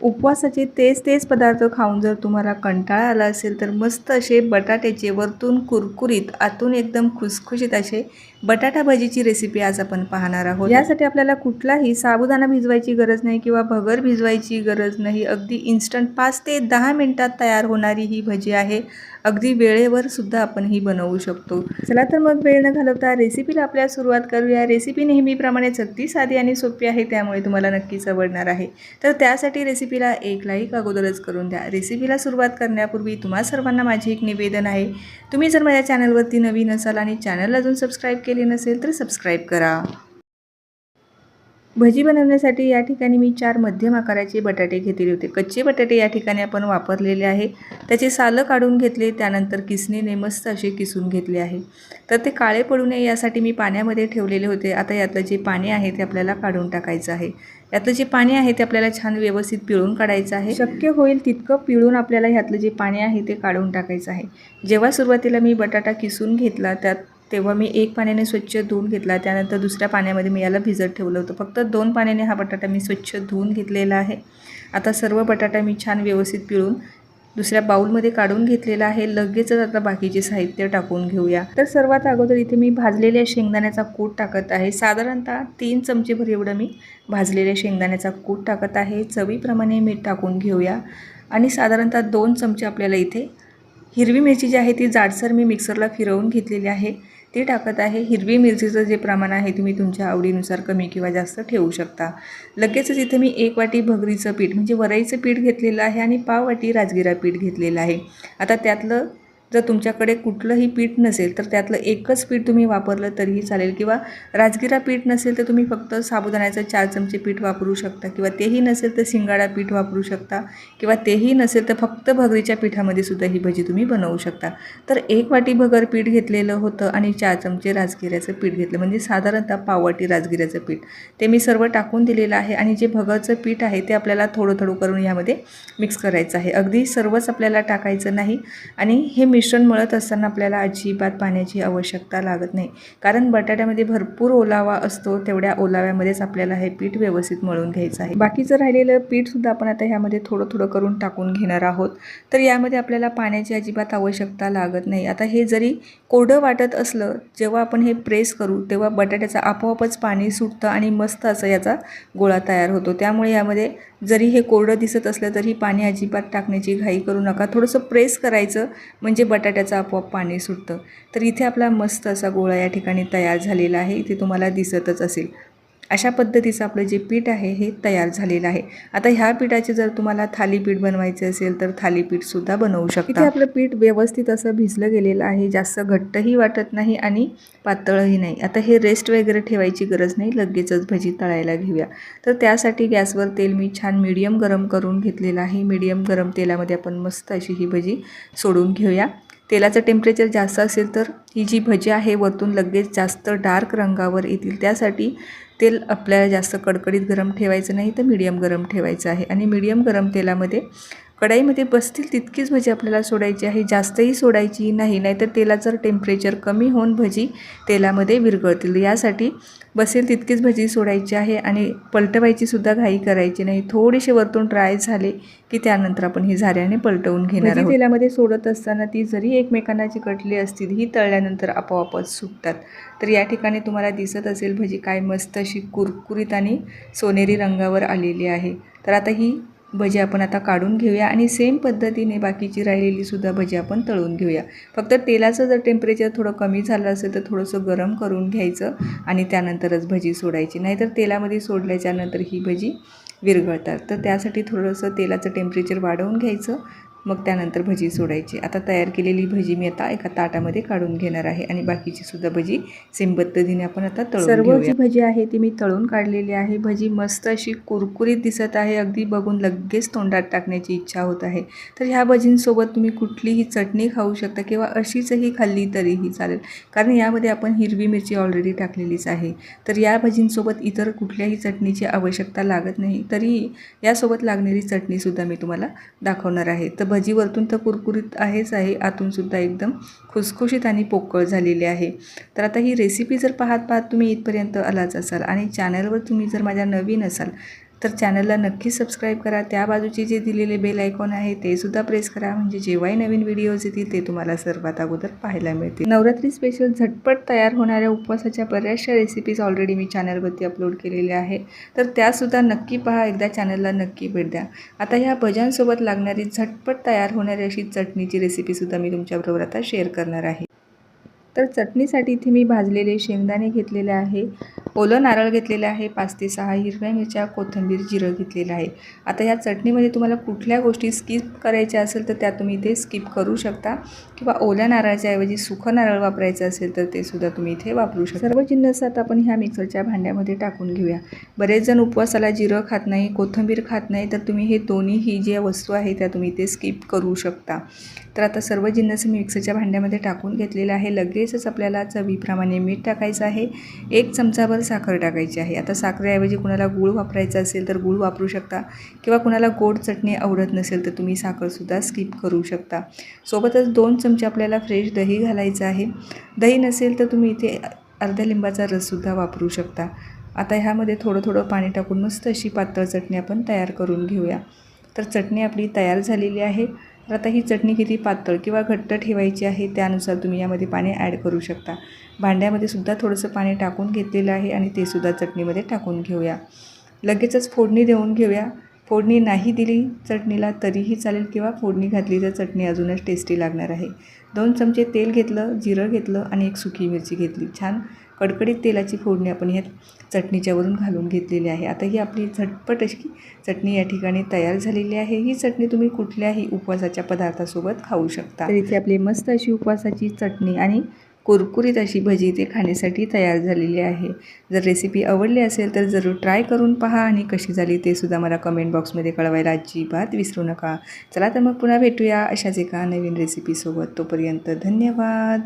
उपवासाचे तेच तेच पदार्थ खाऊन जर तुम्हाला कंटाळा आला असेल तर मस्त असे बटाट्याचे वरतून कुरकुरीत आतून एकदम खुसखुशीत असे बटाटा भजीची रेसिपी आज आपण पाहणार आहोत. यासाठी आपल्याला कुठलाही साबुदाणा भिजवायची गरज नाही किंवा भगर भिजवायची गरज नाही. अगदी इन्स्टंट पाच ते दहा मिनटात तयार होणारी ही भजी आहे. अगदी वेळेवर सुद्धा आपण ही बनवू शकतो. चला तर मग वेळ न घालवता रेसिपीला आपल्या सुरुवात करूया. रेसिपी नेहमीप्रमाणेच अगदी साधी आणि सोपी आहे त्यामुळे तुम्हाला नक्कीच आवडणार आहे. तर त्यासाठी रेसिपीला एक लाईक अगोदरच करून द्या. रेसिपीला सुरुवात करण्यापूर्वी तुम्हा सर्वांना माझे एक निवेदन आहे. तुम्ही जर माझ्या चॅनलवरती नवीन असाल आणि चॅनल अजून सबस्क्राईब केले नसेल तर सबस्क्राईब करा. भजी बनवण्यासाठी या ठिकाणी मी चार मध्यम आकाराचे बटाटे घेतलेले होते. कच्चे बटाटे या ठिकाणी आपण वापरलेले आहे. त्याचे सालं काढून घेतले त्यानंतर किसणीने मस्त असे किसून घेतले आहे. तर ते काळे पडू नये यासाठी मी पाण्यामध्ये ठेवलेले होते. आता यातलं जे पाणी आहे ते आपल्याला काढून टाकायचं आहे. यातलं जे पाणी आहे ते आपल्याला छान व्यवस्थित पिळून काढायचं आहे. शक्य होईल तितकं पिळून आपल्याला ह्यातलं जे पाणी आहे ते काढून टाकायचं आहे. जेव्हा सुरुवातीला मी बटाटा किसून घेतला त्यात तेव्हा मी एक पाण्याने स्वच्छ धुवून घेतला. त्यानंतर दुसऱ्या पाण्यामध्ये मी याला भिजत ठेवलं होतं. फक्त दोन पाण्याने हा बटाटा मी स्वच्छ धुवून घेतलेला आहे. आता सर्व बटाटा मी छान व्यवस्थित पिळून दुसऱ्या बाऊलमध्ये काढून घेतलेला आहे. लगेचच आता बाकीचे साहित्य टाकून घेऊया. तर सर्वात अगोदर इथे मी भाजलेल्या शेंगदाण्याचा कूट टाकत आहे. साधारणतः तीन चमचेभर एवढं मी भाजलेल्या शेंगदाण्याचा कूट टाकत आहे. चवीप्रमाणे मीठ टाकून घेऊया. आणि साधारणतः दोन चमचे आपल्याला इथे हिरवी मिरची जी आहे ती जाडसर मी मिक्सरला फिरवून घेतलेली आहे. ते टाकत आहे. हिरवी मिरचीचं जे प्रमाण आहे तुम्ही तुमच्या आवडीनुसार कमी किंवा जास्त ठेवू शकता. लगेचच इथे मी एक वाटी भगरीचं पीठ म्हणजे वरईचं पीठ घेतलेलं आहे आणि पाव वाटी राजगिरा पीठ घेतलेलं आहे. आता त्यातलं जर तुमच्याकडे कुठलंही पीठ नसेल तर त्यातलं एकच पीठ तुम्ही वापरलं तरीही चालेल. किंवा राजगिरा पीठ नसेल तर तुम्ही फक्त साबुदाण्याचं चार चमचे पीठ वापरू शकता. किंवा तेही नसेल तर शिंगाडा पीठ वापरू शकता. किंवा तेही नसेल तर फक्त भगरीच्या पिठामध्ये सुद्धा ही भजी तुम्ही बनवू शकता. तर एक वाटी भगर पीठ घेतलेलं होतं आणि चार चमचे राजगिऱ्याचं पीठ घेतलं. म्हणजे साधारणतः पाववाटी राजगिऱ्याचं पीठ. ते मी सर्व टाकून दिलेलं आहे आणि जे भगरचं पीठ आहे ते आपल्याला थोडं थोडं करून यामध्ये मिक्स करायचं आहे. अगदी सर्वच आपल्याला टाकायचं नाही. आणि हे मिश्रण मळत असताना आपल्याला अजिबात पाण्याची आवश्यकता लागत नाही. कारण बटाट्यामध्ये भरपूर ओलावा असतो तेवढ्या ओलाव्यामध्येच आपल्याला हे पीठ व्यवस्थित मळून घ्यायचं आहे. बाकीचं राहिलेलं पीठसुद्धा आपण आता ह्यामध्ये थोडं थोडं करून टाकून घेणार आहोत. तर यामध्ये आपल्याला पाण्याची अजिबात आवश्यकता लागत नाही. आता हे जरी कोरडं वाटत असलं जेव्हा आपण हे प्रेस करू तेव्हा बटाट्याचं आपोआपच पाणी सुटतं आणि मस्त असं याचा गोळा तयार होतो. त्यामुळे यामध्ये जरी हे कोरडं दिसत असलं तरी पाणी अजिबात टाकण्याची घाई करू नका. थोडंसं प्रेस करायचं म्हणजे बटाट्याचं आपोआप पाणी सुटतं. तर इथे आपला मस्त असा गोळा या ठिकाणी तयार झालेला आहे. इथे तुम्हाला दिसतच असेल. अशा पद्धतीचं आपलं जे पीठ आहे हे तयार झालेलं आहे. आता ह्या पिठाचे जर तुम्हाला थालीपीठ बनवायचे असेल तर थालीपीठसुद्धा बनवू शकता. इथे आपलं पीठ व्यवस्थित असं भिजलं गेलेलं आहे. जास्त घट्टही वाटत नाही आणि पातळही नाही. आता हे रेस्ट वगैरे ठेवायची गरज नाही. लगेचच भजी तळायला घेऊया. तर त्यासाठी गॅसवर तेल मी छान मीडियम गरम करून घेतलेलं आहे. मीडियम गरम तेलामध्ये आपण मस्त अशी ही भजी सोडून घेऊया. तेलाचं टेम्परेचर जास्त असेल तर ही जी भजी आहे वरतून लगेच जास्त डार्क रंगावर येतील. त्यासाठी तेल आपल्याला जास्त कडकडीत गरम ठेवायचं नाही तर मीडियम गरम ठेवायचं आहे. आणि मीडियम गरम तेलामध्ये कढाईमध्ये बसतील तितकीच भजी आपल्याला सोडायची आहे. जास्तही सोडायची नाही नाहीतर तेलाचं टेम्परेचर कमी होऊन भजी तेलामध्ये विरघळतील. यासाठी बसेल तितकीच भजी सोडायची आहे आणि पलटवायची सुद्धा घाई करायची नाही. थोडीशी वरतून ड्राय झाले की त्यानंतर आपण ही झाऱ्याने पलटवून घेणार आहोत. तेलामध्ये सोडत असताना ती जरी एकमेकांना चिकटली असतील ही तळल्यानंतर आपोआपच सुटतात तर या ठिकाणी तुम्हाला दिसत असेल भजी काय मस्त अशी कुरकुरीत आणि सोनेरी रंगावर आलेली आहे. तर आता ही भजी आपण आता काढून घेऊया आणि सेम पद्धतीने बाकीची राहिलेलीसुद्धा भजी आपण तळून घेऊया. फक्त तेलाचं जर टेम्परेचर थोडं कमी झालं असेल तर थोडंसं गरम करून घ्यायचं आणि त्यानंतरच भजी सोडायची. नाहीतर तेलामध्ये सोडल्याच्यानंतर ही भजी विरघळतात. तर त्यासाठी थोडंसं तेलाचं टेम्परेचर वाढवून घ्यायचं मग त्यानंतर भजी सोडायची. आता तयार केलेली भजी मी आता एका ताटामध्ये काढून घेणार आहे आणि बाकीची सुद्धा भजी सेम पद्धतीने आपण आता तळून सर्व जी भजी आहे ती मी तळून काढलेली आहे. भजी मस्त अशी कुरकुरीत दिसत आहे. अगदी बघून लगेच तोंडात टाकण्याची इच्छा होत आहे. तर ह्या भजींसोबत तुम्ही कुठलीही चटणी खाऊ शकता किंवा अशीचही खाल्ली तरीही चालेल. कारण यामध्ये आपण हिरवी मिरची ऑलरेडी टाकलेलीच आहे. तर या भजींसोबत इतर कुठल्याही चटणीची आवश्यकता लागत नाही. तरीही यासोबत लागणारी चटणीसुद्धा मी तुम्हाला दाखवणार आहे. तर भजी वरतून तर कुरकुरीत आहेच आहे. आतूनसुद्धा एकदम खुसखुशीत आणि पोकळ झालेली आहे. तर आता ही रेसिपी जर पाहत पाहत तुम्ही इथपर्यंत आलाच असाल आणि चॅनलवर तुम्ही जर माझ्या नवीन असाल तर चॅनलला नक्की सबस्क्राईब करा. त्या बाजूचे जे दिलेले बेल आयकॉन आहे ते सुद्धा प्रेस करा. म्हणजे जेव्हाही नवीन व्हिडिओज येतील ते तुम्हाला सर्वात अगोदर पाहायला मिळतील. नवरात्री स्पेशल झटपट तयार होणाऱ्या उपवासाच्या बऱ्याचशा रेसिपीज ऑलरेडी मी चॅनलवरती अपलोड केलेल्या आहे तर त्यासुद्धा नक्की पहा. एकदा चॅनलला नक्की भेट द्या. आता ह्या भज्यांसोबत लागणारी झटपट तयार होणारी अशी चटणीची रेसिपीसुद्धा मी तुमच्याबरोबर आता शेअर करणार आहे. तर चटणीसाठी इथे मी भाजलेले शेंगदाणे घेतलेले आहे. ओलं नारळ घेतलेलं आहे पाच ते सहा हिरव्या मिरच्या कोथिंबीर जिरं घेतलेलं आहे. आता या चटणीमध्ये तुम्हाला कुठल्या गोष्टी स्किप करायच्या असेल तर त्या तुम्ही इथे स्किप करू शकता. किंवा ओल्या नारळाच्या ऐवजी सुखं नारळ वापरायचं असेल तर ते सुद्धा तुम्ही इथे वापरू शकता. सर्व जिन्नस आता आपण ह्या मिक्सरच्या भांड्यामध्ये टाकून घेऊया. बरेच जण उपवासाला जिरं खात नाही कोथिंबीर खात नाही तर तुम्ही हे दोन्हीही ज्या वस्तू आहे त्या तुम्ही इथे स्किप करू शकता. तर आता सर्व जिन्नस मी मिक्सरच्या भांड्यामध्ये टाकून घेतलेलं आहे. लगेचच आपल्याला चवीप्रमाणे मीठ टाकायचं आहे. एक चमचाभर साखर टाकायची आहे. आता साखरेऐवजी कुणाला गूळ वापरायचा असेल तर गूळ वापरू शकता किंवा कुणाला गोड चटणी आवडत नसेल तर तुम्ही साखरसुद्धा स्किप करू शकता. सोबतच दोन चमचे आपल्याला फ्रेश दही घालायचं आहे. दही नसेल तर तुम्ही इथे अर्ध्या लिंबाचा रससुद्धा वापरू शकता. आता ह्यामध्ये थोडं थोडं पाणी टाकून मस्त अशी पातळ चटणी आपण तयार करून घेऊया. तर चटणी आपली तयार झालेली आहे. तर आता ही चटणी किती पातळ किंवा घट्ट ठेवायची आहे त्यानुसार तुम्ही यामध्ये पाणी ॲड करू शकता. भांड्यामध्ये सुद्धा थोडंसं पाणी टाकून घेतलेलं आहे आणि ते सुद्धा चटणीमध्ये टाकून घेऊया. लगेचच फोडणी देऊन घेऊया. फोडणी नाही दिली चटणीला तरीही चालेल किंवा फोडणी घातली तर चटणी अजूनच टेस्टी लागणार आहे. दोन चमचे तेल घेतलं जिरं घेतलं आणि एक सुकी मिरची घेतली. छान कडकडीत तेलाची फोडणी आपण ह्या चटणीच्यावरून घालून घेतलेली आहे. आता ही आपली झटपट अशी चटणी या ठिकाणी तयार झालेली आहे. ही चटणी तुम्ही कुठल्याही उपवासाच्या पदार्थासोबत खाऊ शकता. तर इथे आपली मस्त अशी उपवासाची चटणी आणि कुरकुरीत अशी भजी इथे खाण्यासाठी तयार झालेली आहे. जर रेसिपी आवडली असेल तर जरूर ट्राय करून पहा आणि कशी झाली ते सुद्धा मला कमेंट बॉक्समध्ये कळवायला अजिबात विसरू नका. चला तर मग पुन्हा भेटूया अशाच एका नवीन रेसिपीसोबत तोपर्यंत धन्यवाद.